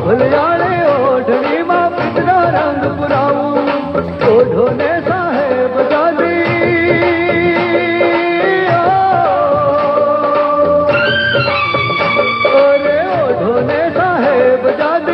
ભલિયાળે ઓઢણીમાં પિતરા રંગ પુરાવું. ઓઢો ને સાહેબ દાદી ઓઢો ને સાહેબ દાદી